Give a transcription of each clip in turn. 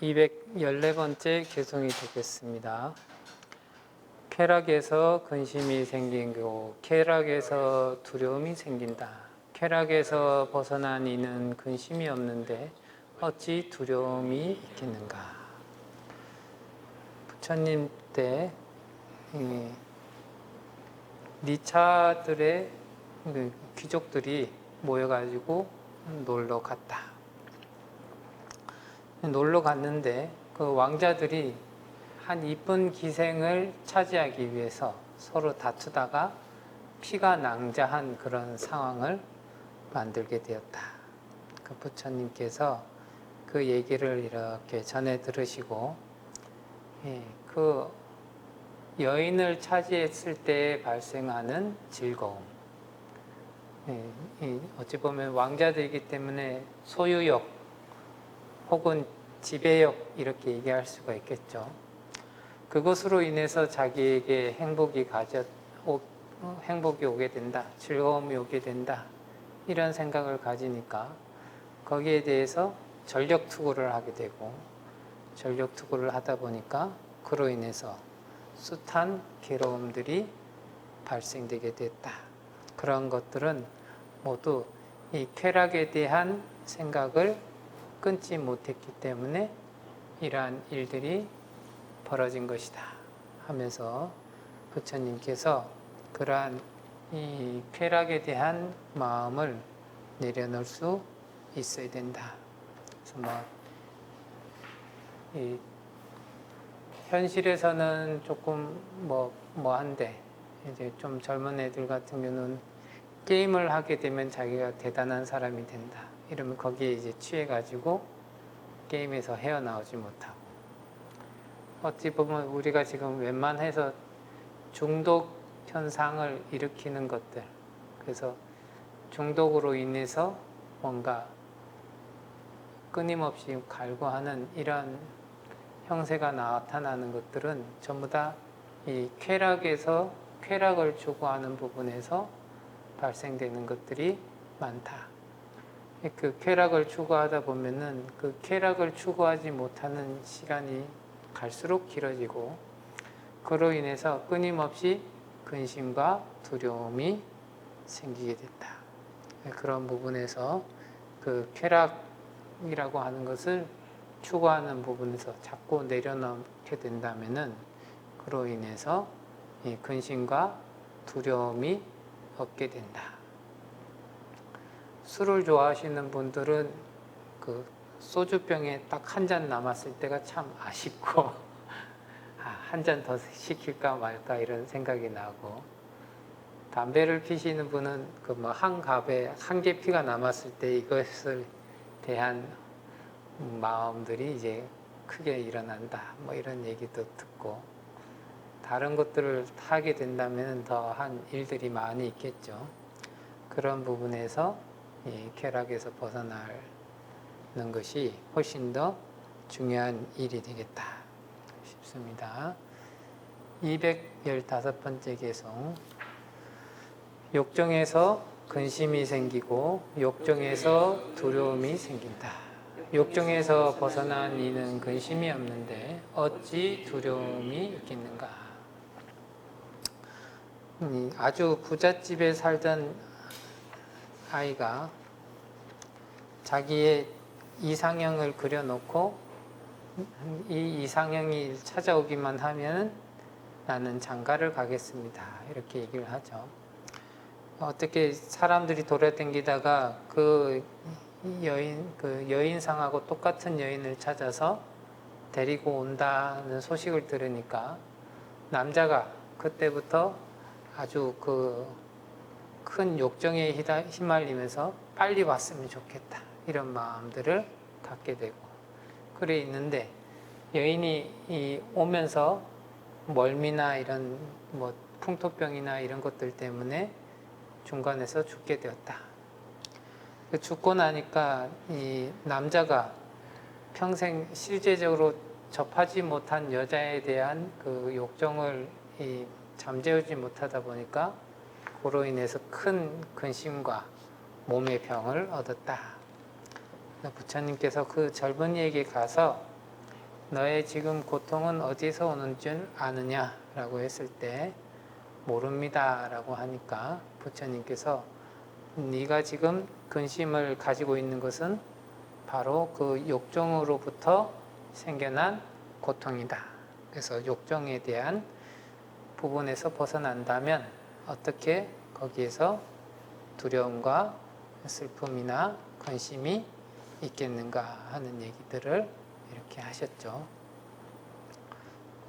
214번째 개송이 되겠습니다. 쾌락에서 근심이 생기고 쾌락에서 두려움이 생긴다. 쾌락에서 벗어난 이는 근심이 없는데 어찌 두려움이 있겠는가? 부처님 때 이, 니차들의 그 귀족들이 모여가지고 놀러 갔다. 놀러 갔는데 그 왕자들이 한 이쁜 기생을 차지하기 위해서 서로 다투다가 피가 낭자한 그런 상황을 만들게 되었다. 그 부처님께서 그 얘기를 이렇게 전해 들으시고 예, 그 여인을 차지했을 때 발생하는 즐거움 예, 이 어찌 보면 왕자들이기 때문에 소유욕 혹은 지배욕 이렇게 얘기할 수가 있겠죠. 그것으로 인해서 자기에게 행복이 가져 행복이 오게 된다, 즐거움이 오게 된다 이런 생각을 가지니까 거기에 대해서 전력 투구를 하게 되고 전력 투구를 하다 보니까 그로 인해서 숱한 괴로움들이 발생되게 됐다. 그런 것들은 모두 이 쾌락에 대한 생각을 끊지 못했기 때문에 이러한 일들이 벌어진 것이다 하면서 부처님께서 그러한 이 쾌락에 대한 마음을 내려놓을 수 있어야 된다. 그래서 뭐, 이 현실에서는 조금 뭐, 뭐 한데, 이제 좀 젊은 애들 같은 경우는 게임을 하게 되면 자기가 대단한 사람이 된다. 이러면 거기에 이제 취해가지고 게임에서 헤어나오지 못하고. 어찌 보면 우리가 지금 웬만해서 중독 현상을 일으키는 것들, 그래서 중독으로 인해서 뭔가 끊임없이 갈구하는 이런 형세가 나타나는 것들은 전부 다 이 쾌락에서 쾌락을 추구하는 부분에서 발생되는 것들이 많다. 그 쾌락을 추구하다 보면은 그 쾌락을 추구하지 못하는 시간이 갈수록 길어지고 그로 인해서 끊임없이 근심과 두려움이 생기게 된다. 그런 부분에서 그 쾌락이라고 하는 것을 추구하는 부분에서 자꾸 내려놓게 된다면은 그로 인해서 이 근심과 두려움이 없게 된다. 술을 좋아하시는 분들은 그 소주병에 딱 한 잔 남았을 때가 참 아쉽고 아, 한잔 더 시킬까 말까 이런 생각이 나고 담배를 피시는 분은 그 뭐 한 갑에 한 개 피가 남았을 때 이것을 대한 마음들이 이제 크게 일어난다 뭐 이런 얘기도 듣고 다른 것들을 하게 된다면 더 한 일들이 많이 있겠죠. 그런 부분에서 이 쾌락에서 벗어나는 것이 훨씬 더 중요한 일이 되겠다 싶습니다. 215번째 개송 욕정에서 근심이 생기고 욕정에서 두려움이 생긴다. 욕정에서 벗어난 이는 근심이 없는데 어찌 두려움이 있겠는가? 음, 아주 부잣집에 살던 아이가 자기의 이상형을 그려놓고 이 이상형이 찾아오기만 하면 나는 장가를 가겠습니다. 이렇게 얘기를 하죠. 어떻게 사람들이 돌아다니다가 그 여인, 그 여인상하고 똑같은 여인을 찾아서 데리고 온다는 소식을 들으니까 남자가 그때부터 아주 그 큰 욕정에 휘말리면서 빨리 왔으면 좋겠다. 이런 마음들을 갖게 되고. 그래 있는데 여인이 이 오면서 멀미나 이런 뭐 풍토병이나 이런 것들 때문에 중간에서 죽게 되었다. 그 죽고 나니까 이 남자가 평생 실제적으로 접하지 못한 여자에 대한 그 욕정을 이 잠재우지 못하다 보니까 그로 인해서 큰 근심과 몸의 병을 얻었다. 부처님께서 그 젊은이에게 가서 너의 지금 고통은 어디서 오는 줄 아느냐 라고 했을 때 모릅니다 라고 하니까 부처님께서 네가 지금 근심을 가지고 있는 것은 바로 그 욕정으로부터 생겨난 고통이다. 그래서 욕정에 대한 부분에서 벗어난다면 어떻게 거기에서 두려움과 슬픔이나 관심이 있겠는가 하는 얘기들을 이렇게 하셨죠.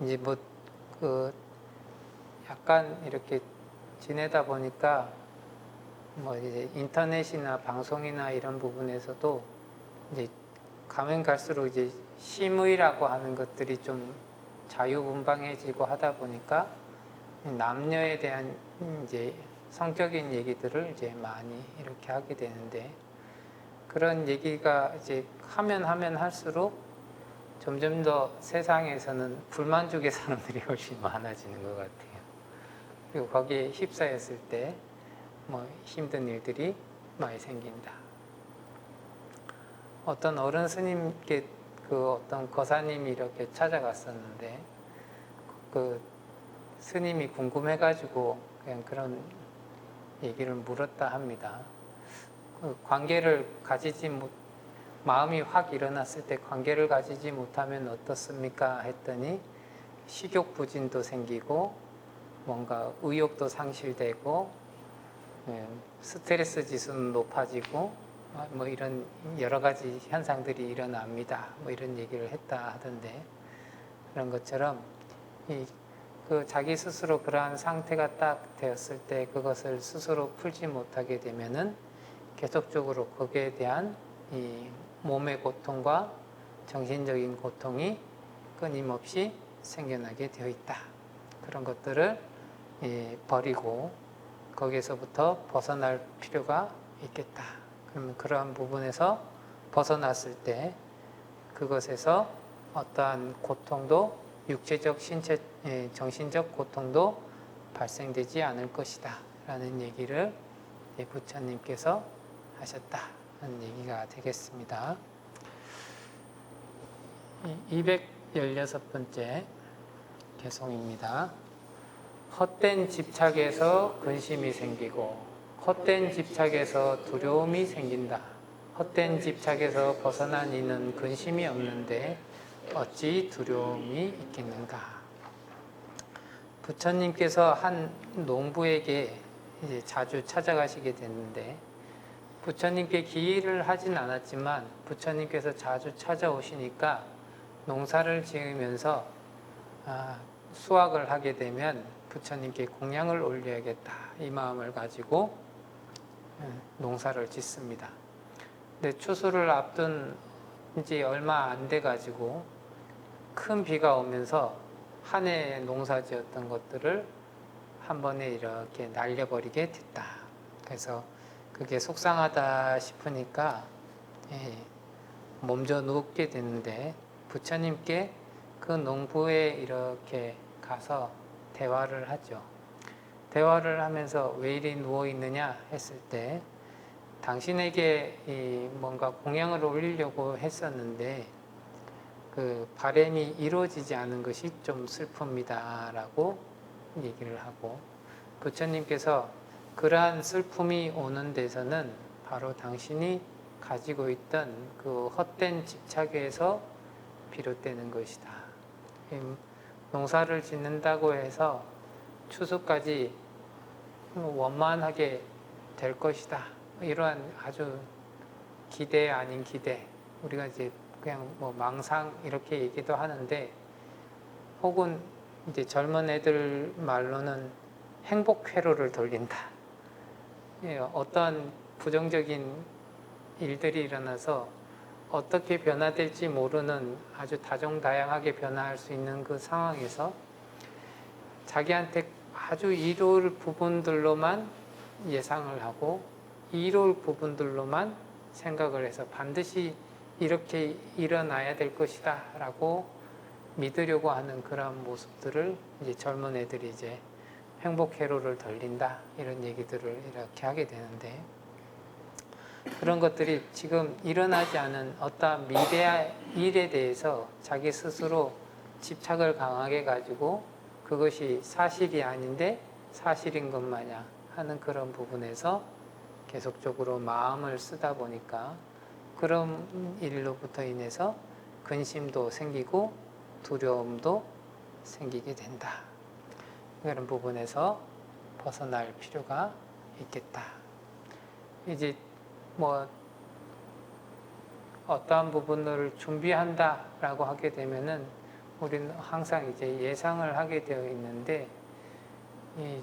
이제 뭐 그 약간 이렇게 지내다 보니까 뭐 이제 인터넷이나 방송이나 이런 부분에서도 이제 가면 갈수록 이제 심의라고 하는 것들이 좀 자유분방해지고 하다 보니까 남녀에 대한 이제 성적인 얘기들을 이제 많이 이렇게 하게 되는데 그런 얘기가 이제 하면 하면 할수록 점점 더 세상에서는 불만족의 사람들이 훨씬 많아지는 것 같아요. 그리고 거기에 휩싸였을 때 뭐 힘든 일들이 많이 생긴다. 어떤 어른 스님께 그 어떤 거사님이 이렇게 찾아갔었는데 그 스님이 궁금해가지고 그냥 그런 얘기를 물었다 합니다. 그 관계를 가지지 못, 마음이 확 일어났을 때 관계를 가지지 못하면 어떻습니까? 했더니 식욕 부진도 생기고 뭔가 의욕도 상실되고 예, 스트레스 지수는 높아지고 아, 뭐 이런 여러 가지 현상들이 일어납니다. 뭐 이런 얘기를 했다 하던데 그런 것처럼 이 그 자기 스스로 그러한 상태가 딱 되었을 때 그것을 스스로 풀지 못하게 되면은 계속적으로 거기에 대한 이 몸의 고통과 정신적인 고통이 끊임없이 생겨나게 되어 있다. 그런 것들을 예, 버리고 거기에서부터 벗어날 필요가 있겠다. 그러면 그러한 부분에서 벗어났을 때 그것에서 어떠한 고통도 육체적, 신체, 예, 정신적 고통도 발생되지 않을 것이다. 라는 얘기를 예, 부처님께서 하셨다. 하는 얘기가 되겠습니다. 216번째 개송입니다. 헛된 집착에서 근심이 생기고 헛된 집착에서 두려움이 생긴다. 헛된 집착에서 벗어난 이는 근심이 없는데 어찌 두려움이 있겠는가? 부처님께서 한 농부에게 이제 자주 찾아가시게 됐는데 부처님께 기일을 하진 않았지만 부처님께서 자주 찾아오시니까 농사를 지으면서 아, 수확을 하게 되면 부처님께 공양을 올려야겠다 이 마음을 가지고 음, 농사를 짓습니다. 근데 추수를 앞둔 이제 얼마 안 돼 가지고 큰 비가 오면서 한해 농사 지었던 것들을 한 번에 이렇게 날려버리게 됐다. 그래서 그게 속상하다 싶으니까 예, 몸져 누웠게 되는데 부처님께 그 농부에 이렇게 가서 대화를 하죠. 대화를 하면서 왜 이리 누워 있느냐 했을 때 당신에게 이 뭔가 공양을 올리려고 했었는데 그 바램이 이루어지지 않은 것이 좀 슬픕니다라고 얘기를 하고 부처님께서 그러한 슬픔이 오는 데서는 바로 당신이 가지고 있던 그 헛된 집착에서 비롯되는 것이다. 농사를 짓는다고 해서 추수까지 원만하게 될 것이다. 이러한 아주 기대 아닌 기대. 우리가 이제 그냥 뭐 망상 이렇게 얘기도 하는데 혹은 이제 젊은 애들 말로는 행복 회로를 돌린다. 예, 어떠한 부정적인 일들이 일어나서 어떻게 변화될지 모르는 아주 다종다양하게 변화할 수 있는 그 상황에서 자기한테 아주 이로울 부분들로만 예상을 하고 이로울 부분들로만 생각을 해서 반드시 이렇게 일어나야 될 것이다 라고 믿으려고 하는 그런 모습들을 이제 젊은 애들이 이제 행복 회로를 돌린다 이런 얘기들을 이렇게 하게 되는데 그런 것들이 지금 일어나지 않은 어떠한 미래 일에 대해서 자기 스스로 집착을 강하게 가지고 그것이 사실이 아닌데 사실인 것 마냥 하는 그런 부분에서 계속적으로 마음을 쓰다 보니까 그런 일로부터 인해서 근심도 생기고 두려움도 생기게 된다. 그런 부분에서 벗어날 필요가 있겠다. 이제 뭐 어떠한 부분을 준비한다라고 하게 되면은 우리는 항상 이제 예상을 하게 되어 있는데 이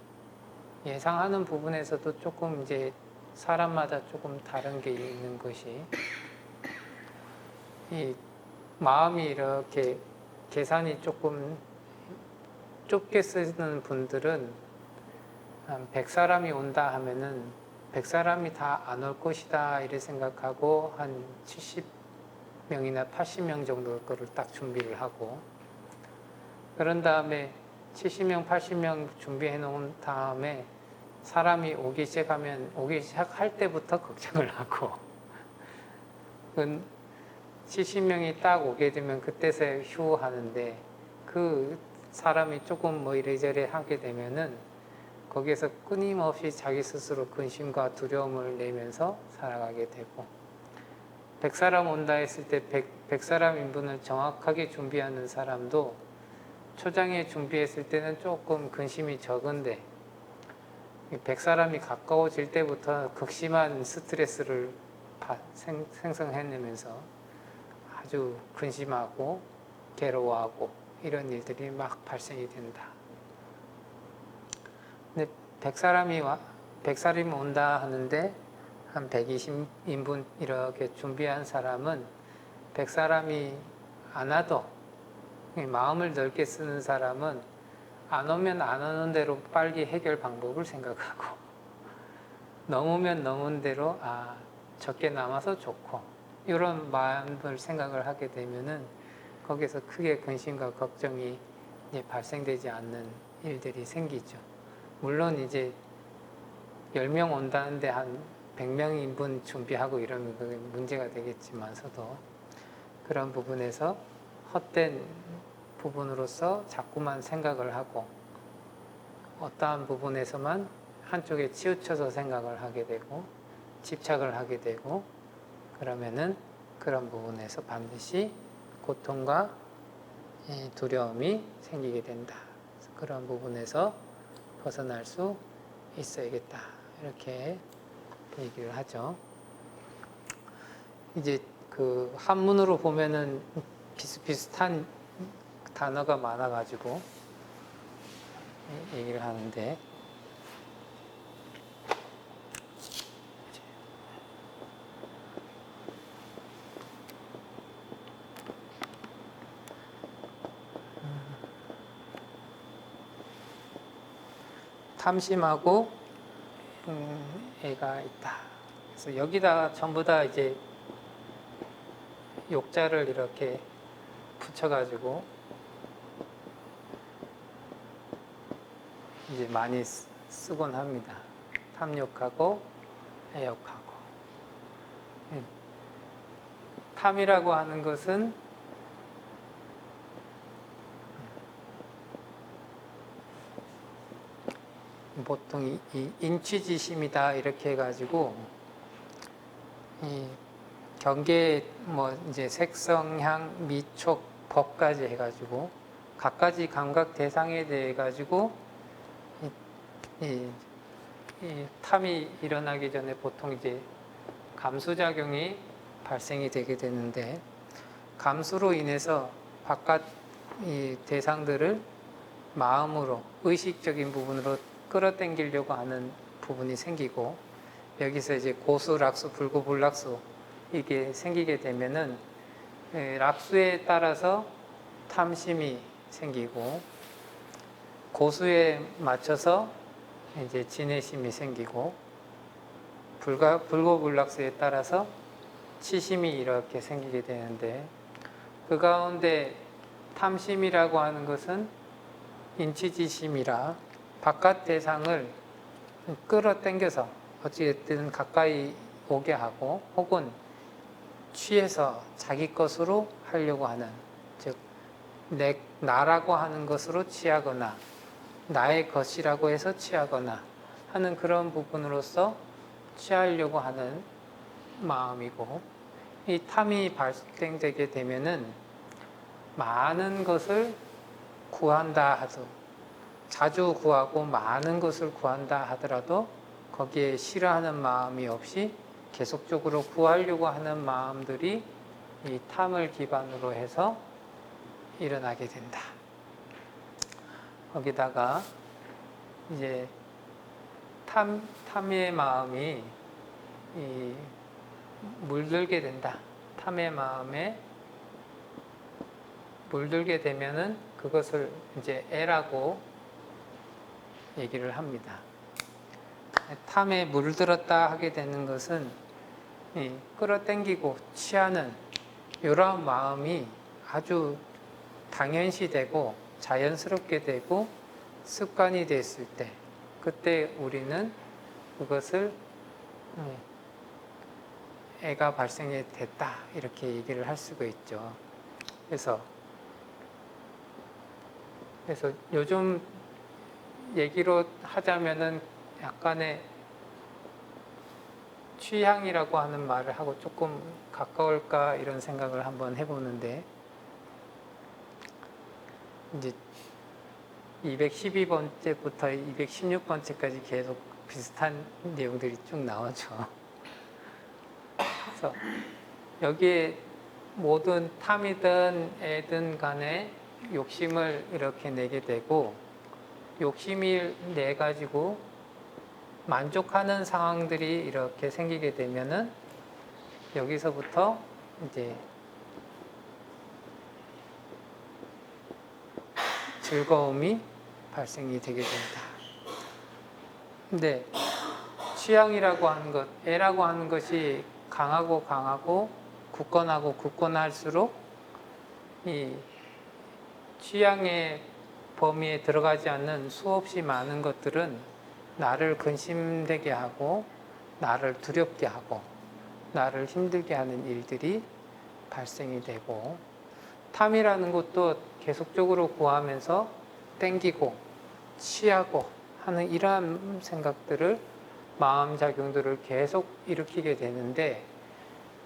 예상하는 부분에서도 조금 이제 사람마다 조금 다른 게 있는 것이 이 마음이 이렇게 계산이 조금 좁게 쓰는 분들은 한 100사람이 온다 하면은 100사람이 다 안 올 것이다 이래 생각하고 한 70명이나 80명 정도 거를 딱 준비를 하고 그런 다음에 70명, 80명 준비해 놓은 다음에 사람이 오기 시작하면 오기 시작할 때부터 걱정을 하고. 그 70명이 딱 오게 되면 그때서야 휴 하는데 그 사람이 조금 뭐 이래저래 하게 되면은 거기에서 끊임없이 자기 스스로 근심과 두려움을 내면서 살아가게 되고 100사람 온다 했을 때 100, 100사람 인분을 정확하게 준비하는 사람도 초장에 준비했을 때는 조금 근심이 적은데 100사람이 가까워질 때부터 극심한 스트레스를 생성해내면서 아주 근심하고 괴로워하고 이런 일들이 막 발생이 된다. 근데 100사람이 와, 100사람이 온다 하는데 한 120인분 이렇게 준비한 사람은 100사람이 안 와도 이 마음을 넓게 쓰는 사람은 안 오면 안 오는 대로 빨리 해결 방법을 생각하고 넘으면 넘은 대로 아 적게 남아서 좋고 이런 마음을 생각을 하게 되면은 거기서 크게 근심과 걱정이 발생되지 않는 일들이 생기죠. 물론 이제 10명 온다는데 한 100명 인 분 준비하고 이러면 그게 문제가 되겠지만서도 그런 부분에서 헛된 부분으로서 자꾸만 생각을 하고 어떠한 부분에서만 한쪽에 치우쳐서 생각을 하게 되고 집착을 하게 되고 그러면은 그런 부분에서 반드시 고통과 이 두려움이 생기게 된다. 그런 부분에서 벗어날 수 있어야겠다. 이렇게 얘기를 하죠. 이제 그 한문으로 보면은 비슷비슷한 단어가 많아가지고 얘기를 하는데 탐심하고 음, 애가 있다. 그래서 여기다 전부 다 이제 욕자를 이렇게 붙여가지고 이제 많이 쓰- 쓰곤 합니다. 탐욕하고 애욕하고. 예. 탐이라고 하는 것은 보통 이, 이 인취지심이다 이렇게 해가지고 이 경계 뭐 이제 색성, 향, 미촉, 법까지 해가지고 각가지 감각 대상에 대해 가지고 이, 이, 이 탐이 일어나기 전에 보통 이제 감수 작용이 발생이 되게 되는데 감수로 인해서 바깥 이 대상들을 마음으로 의식적인 부분으로 끌어당기려고 하는 부분이 생기고 여기서 이제 고수, 락수, 불구, 불락수 이게 생기게 되면은 에, 락수에 따라서 탐심이 생기고 고수에 맞춰서 이제 진해심이 생기고 불가 불고불락수에 따라서 치심이 이렇게 생기게 되는데 그 가운데 탐심이라고 하는 것은 인치지심이라 바깥 대상을 끌어당겨서 어찌됐든 가까이 오게 하고 혹은 취해서 자기 것으로 하려고 하는 즉 내, 나라고 하는 것으로 취하거나 나의 것이라고 해서 취하거나 하는 그런 부분으로서 취하려고 하는 마음이고 이 탐이 발생되게 되면은 많은 것을 구한다 하도 자주 구하고 많은 것을 구한다 하더라도 거기에 싫어하는 마음이 없이 계속적으로 구하려고 하는 마음들이 이 탐을 기반으로 해서 일어나게 된다. 거기다가 이제 탐, 탐의 마음이 이 물들게 된다. 탐의 마음에 물들게 되면은 그것을 이제 애라고 얘기를 합니다. 탐에 물들었다 하게 되는 것은 이 끌어당기고 취하는 이러한 마음이 아주 당연시 되고 자연스럽게 되고 습관이 됐을 때 그때 우리는 그것을 음, 애가 발생이 됐다 이렇게 얘기를 할 수가 있죠. 그래서 그래서 요즘 얘기로 하자면은 약간의 취향이라고 하는 말을 하고 조금 가까울까 이런 생각을 한번 해보는데 이제 212번째부터 216번째까지 계속 비슷한 내용들이 쭉 나오죠. 그래서 여기에 모든 탐이든 애든 간에 욕심을 이렇게 내게 되고 욕심을 내 가지고 만족하는 상황들이 이렇게 생기게 되면은 여기서부터 이제 즐거움이 발생이 되게 된다. 근데 취향이라고 하는 것, 애라고 하는 것이 강하고 강하고 굳건하고 굳건할수록 이 취향의 범위에 들어가지 않는 수없이 많은 것들은 나를 근심되게 하고 나를 두렵게 하고 나를 힘들게 하는 일들이 발생이 되고 탐이라는 것도 계속적으로 구하면서 땡기고 취하고 하는 이러한 생각들을 마음 작용들을 계속 일으키게 되는데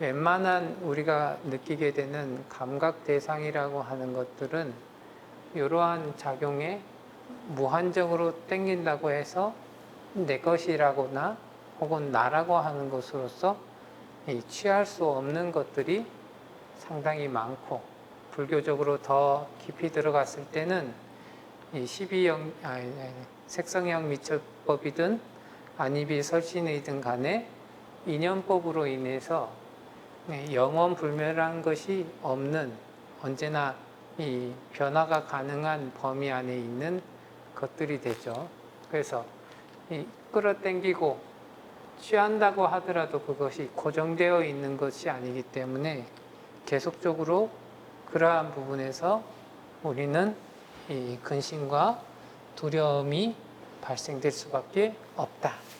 웬만한 우리가 느끼게 되는 감각 대상이라고 하는 것들은 이러한 작용에 무한적으로 땡긴다고 해서 내 것이라거나 혹은 나라고 하는 것으로서 이 취할 수 없는 것들이 상당히 많고 불교적으로 더 깊이 들어갔을 때는 이 12형, 아니, 아니, 색성형 미처법이든 안입이 설신이든 간에 인연법으로 인해서 네, 영원 불멸한 것이 없는 언제나 이 변화가 가능한 범위 안에 있는 것들이 되죠. 그래서 이 끌어당기고 취한다고 하더라도 그것이 고정되어 있는 것이 아니기 때문에 계속적으로 그러한 부분에서 우리는 이 근심과 두려움이 발생될 수밖에 없다.